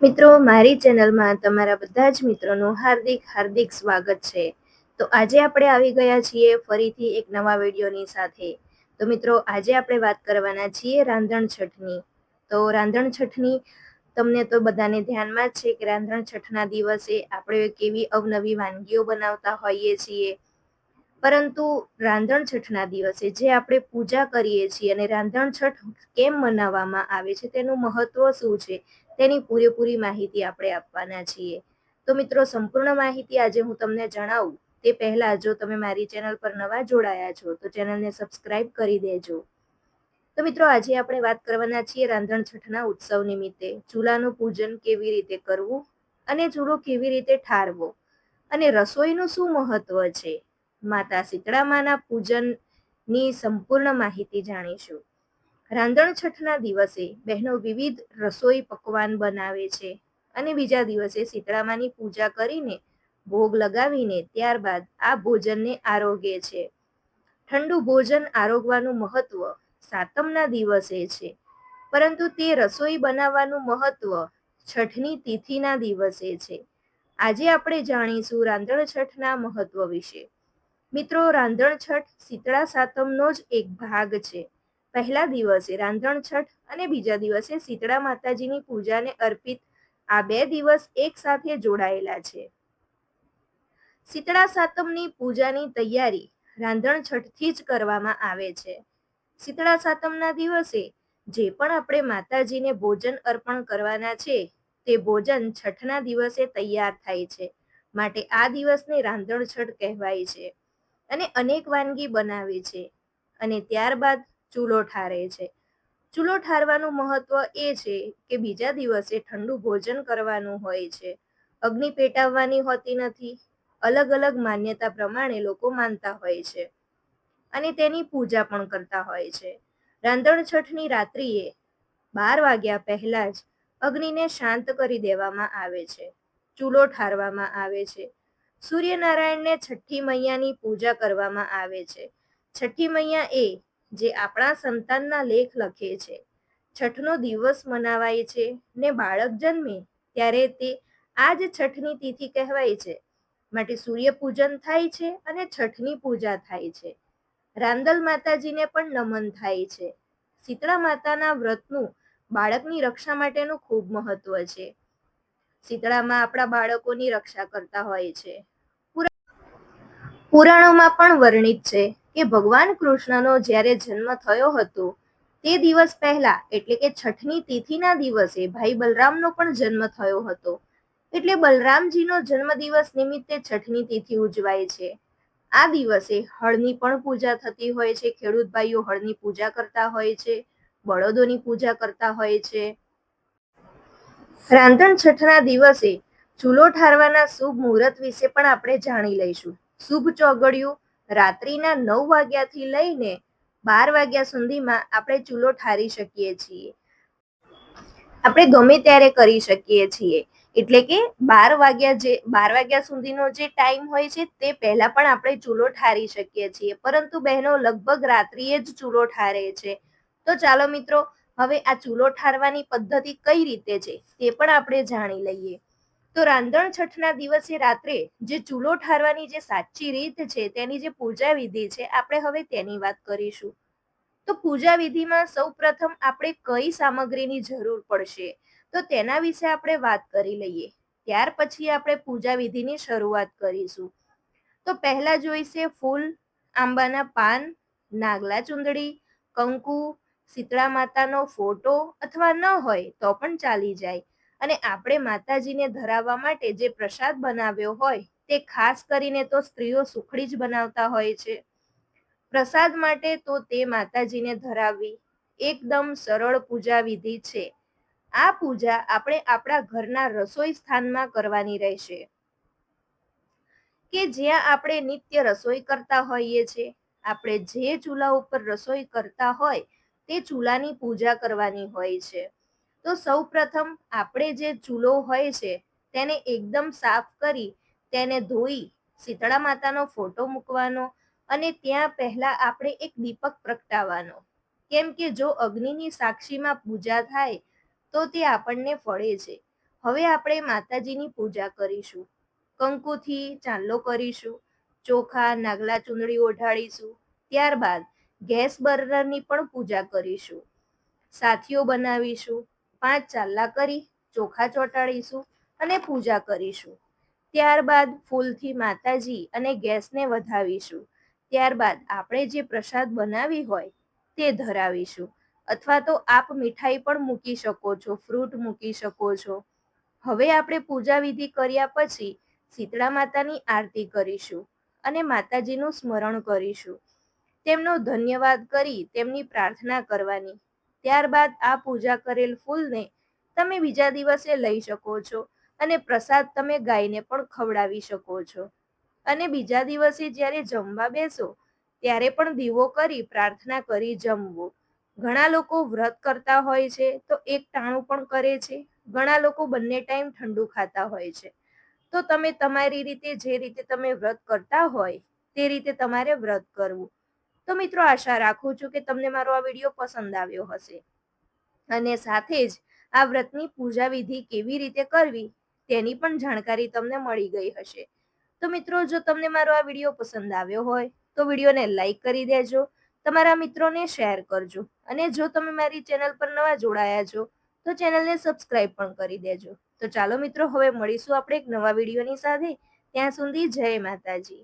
મિત્રો, મારી ચેનલમાં તમારા બધા જ મિત્રોનું હાર્દિક હાર્દિક સ્વાગત છે. તો આજે આપણે આવી ગયા છીએ ફરીથી એક નવા વિડીયોની સાથે. તો મિત્રો, આજે આપણે વાત કરવાના છીએ રાંધણ છઠની. તો રાંધણ છઠની તમને તો બધાને ધ્યાનમાં જ છે કે રાંધણ છઠના દિવસે આપણે કેવી અવનવી વાનગીઓ બનાવતા હોઈએ છીએ. પરંતુ રાંધણ છઠના દિવસે જે આપણે પૂજા કરીએ છીએ અને રાંધણ છઠ કેમ મનાવવામાં આવે છે તેનું મહત્વ શું છે? તેની પૂરેપૂરી માહિતી આપણે આપવાના છીએ. તો મિત્રો, સંપૂર્ણ માહિતી આજે હું તમને જણાવું. તે પહેલા જો તમે મારી ચેનલ પર નવા જોડાયા છો, તો ચેનલને સબસ્ક્રાઇબ કરી દેજો. તો મિત્રો, આજે આપણે વાત કરવાના છીએ રાંધણ છઠના ઉત્સવ નિમિત્તે. ચૂલાનું પૂજન કેવી રીતે કરવું અને ચૂલો કેવી રીતે ઠારવો? અને રસોઈનું શું મહત્વ છે? માતા શીતળામાના પૂજનની સંપૂર્ણ માહિતી જાણીશું. રાંધણ છઠના દિવસે બહેનો વિવિધ રસોઈ પકવાન બનાવે છે અને બીજા દિવસે શીતળામાની પૂજા કરીને ભોગ લગાવીને ત્યારબાદ આ ભોજનને આરોગે છે. ઠંડુ ભોજન આરોગવાનું મહત્વ સાતમના દિવસે છે. પરંતુ તે રસોઈ બનાવવાનું મહત્વ છઠની તિથિના દિવસે છે. આજે આપણે જાણીશું રાંધણ છઠના મહત્વ વિશે. મિત્રો, રાંધણ છઠ શીતળા સાતમનો જ એક ભાગ છે. પહેલા દિવસે રાંધણ છઠ અને બીજા દિવસે શીતળા માતાજીની પૂજાને અર્પિત આ બે દિવસ એક સાથે જોડાયેલા છે. શીતળા સાતમની પૂજાની તૈયારી રાંધણ છઠથી જ કરવામાં આવે છે. શીતળા સાતમના દિવસે જે પણ આપણે માતાજીને ભોજન અર્પણ કરવાના છે, તે ભોજન છઠના દિવસે તૈયાર થાય છે. માટે આ દિવસને રાંધણ છઠ કહેવાય છે. અને અનેક વાનગી બનાવે છે. અને ત્યારબાદ ચૂલો ઠારે છે. ચૂલો ઠારવાનું મહત્વ એ છે કે બીજા દિવસે ઠંડુ ભોજન કરવાનું હોય છે. અગ્નિ પેટાવવાની હોતી નથી. અલગ અલગ માન્યતા પ્રમાણે લોકો માનતા હોય છે. અને તેની પૂજા પણ કરતા હોય છે. રાંધણ છઠની રાત્રિએ બાર વાગ્યા પહેલા જ અગ્નિને શાંત કરી દેવામાં આવે છે. ચૂલો ઠારવામાં આવે છે. સૂર્યનારાયણને છઠ્ઠી મૈયાની પૂજા કરવામાં આવે છે. છઠ્ઠી મૈયા એ જે આપણા સંતાનના લેખ લખે છે. છઠનો દિવસ મનાવાય છે ને બાળક જન્મે ત્યારે તે આ જ છઠની તિથિ કહેવાય છે. માટે સૂર્ય પૂજન થાય છે અને છઠની પૂજા થાય છે. રાંદલ માતાજીને પણ નમન થાય છે. શીતળા માતાના વ્રતનું બાળકની રક્ષા માટેનું ખૂબ મહત્વ છે. શીતળામાં આપણા બાળકોની રક્ષા કરતા હોય છે. પુરાણોમાં પણ વર્ણિત છે. કે ભગવાન કૃષ્ણનો જ્યારે જન્મ થયો હતો, તે દિવસ પહેલા, એટલે કે છઠની તિથિના દિવસે, ભાઈ બલરામનો પણ જન્મ થયો હતો. એટલે બલરામજીનો જન્મદિવસ નિમિત્તે છઠની તિથિ ઉજવાય છે. આ દિવસે હળની પણ પૂજા થતી હોય છે, ખેડૂત ભાઈઓ હળની પૂજા કરતા હોય છે, બળદોની પૂજા કરતા હોય છે. રાંધણ છઠના દિવસે ચૂલો ઠારવાના શુભ મુહૂર્ત વિશે પણ આપણે જાણી લઈશું. શુભ ચોગડિયું રાત્રિના નવ વાગ્યાથી લઈને બાર વાગ્યા સુધીમાં આપણે ચૂલો ઠારી શકીએ છીએ. આપણે ગમે ત્યારે કરી શકીએ છીએ. એટલે કે બાર વાગ્યા જે, બાર વાગ્યા સુધીનો જે ટાઈમ હોય છે તે પહેલા પણ આપણે ચૂલો ઠારી શકીએ છીએ. પરંતુ બહેનો લગભગ રાત્રિએ જ ચૂલો ઠારે છે. તો ચાલો મિત્રો, હવે આ ચૂલો ઠારવાની પદ્ધતિ કઈ રીતે છે તે પણ આપણે જાણી લઈએ. તો રાંધણ છઠના દિવસે રાત્રે જે ચૂલો ઠારવાની જે સાચી રીત છે, તેની જે પૂજા વિધિ છે, આપણે હવે તેની વાત કરીશું. તો પૂજા વિધિમાં સૌ પ્રથમ આપણે કઈ સામગ્રીની જરૂર પડશે? તો તેના વિશે આપણે વાત કરી લઈએ. ત્યાર પછી આપણે પૂજા વિધિની શરૂઆત કરીશું. તો પહેલા જોઈશે ફૂલ, આંબાના પાન, નાગલા ચુંદડી, કંકુ, શીતળા માતાનો ફોટો, અથવા ન હોય તો પણ ચાલી જાય. અને આપણે માતાજીને ધરાવવા માટે જે પ્રસાદ બનાવ્યો હોય, તે ખાસ કરીને તો સ્ત્રીઓ સુખડી જ બનાવતા હોય છે. પ્રસાદ માટે તો તે માતાજીને ધરાવવી એકદમ સરળ પૂજા વિધિ છે. આ પૂજા આપણે આપણા ઘરના રસોઈ સ્થાનમાં કરવાની રહેશે. કે જ્યાં આપણે નિત્ય રસોઈ કરતા હોઈએ છીએ, આપણે જે ચૂલા ઉપર રસોઈ કરતા હોય, તે ચૂલાની પૂજા કરવાની હોય છે. તો સૌ પ્રથમ આપણે જે ચૂલો હોય છે, તેને એકદમ સાફ કરી, તેને ધોઈ, શીતળા માતાનો ફોટો મૂકવાનો અને ત્યાં પહેલા આપણે એક દીપક પ્રગટાવવાનો. કેમ કે જો અગ્નિની સાક્ષીમાં પૂજા થાય, તો તે આપણને ફળે છે. હવે આપણે માતાજીની પૂજા કરીશું. કંકુથી ચાંદલો કરીશું, ચોખા, નાગલા ચૂંદડી ઓઢાડીશું, ત્યારબાદ ગેસ બર્નરની પણ પૂજા કરીશું. સાથીઓ બનાવીશું પાંચ ચાલ્લા કરી, ચોખા ચોંટાડીશું અને પૂજા કરીશું. ત્યારબાદ ફૂલથી માતાજી અને ગેસને વધાવીશું. ત્યારબાદ આપણે જે પ્રસાદ બનાવી હોય તે ધરાવીશું. અથવા તો આપ મીઠાઈ પણ મૂકી શકો છો, ફ્રૂટ મૂકી શકો છો. હવે આપણે પૂજા વિધિ કર્યા પછી શીતળા માતાની આરતી કરીશું અને માતાજીનું સ્મરણ કરીશું. તેમનો ધન્યવાદ કરી તેમની પ્રાર્થના કરવાની. ત્યારબાદ આ પૂજા કરેલ ફૂલને તમે બીજા દિવસે લઈ શકો છો અને પ્રસાદ તમે ગાયને પણ ખવડાવી શકો છો. અને બીજા દિવસે જ્યારે જમવા બેસો, ત્યારે પણ દીવો કરી પ્રાર્થના કરી જમવું. ઘણા લોકો વ્રત કરતા હોય છે તો એક ટાણું પણ કરે છે. ઘણા લોકો બંને ટાઈમ ઠંડુ ખાતા હોય છે. તો તમે તમારી રીતે જે રીતે તમે વ્રત કરતા હોય, તે રીતે તમારે વ્રત કરવું. તો મિત્રો આશા રાખું છું કે તમને મારો આ વીડિયો પસંદ આવ્યો હશે. અને સાથે જ આ વ્રતની પૂજા વિધિ કેવી રીતે કરવી તેની પણ જાણકારી તમને મળી ગઈ હશે. તો મિત્રો, જો તમને મારો આ વીડિયો પસંદ આવ્યો હોય, તો વિડીયોને લાઈક કરી દેજો, તમારા મિત્રોને શેર કરજો, અને જો તમે મારી ચેનલ પર નવા જોડાયા છો, તો ચેનલને સબસ્ક્રાઇબ પણ કરી દેજો. તો ચાલો મિત્રો, હવે મળીશું આપણે એક નવા વિડીયોની સાથે. ત્યાં સુધી જય માતાજી.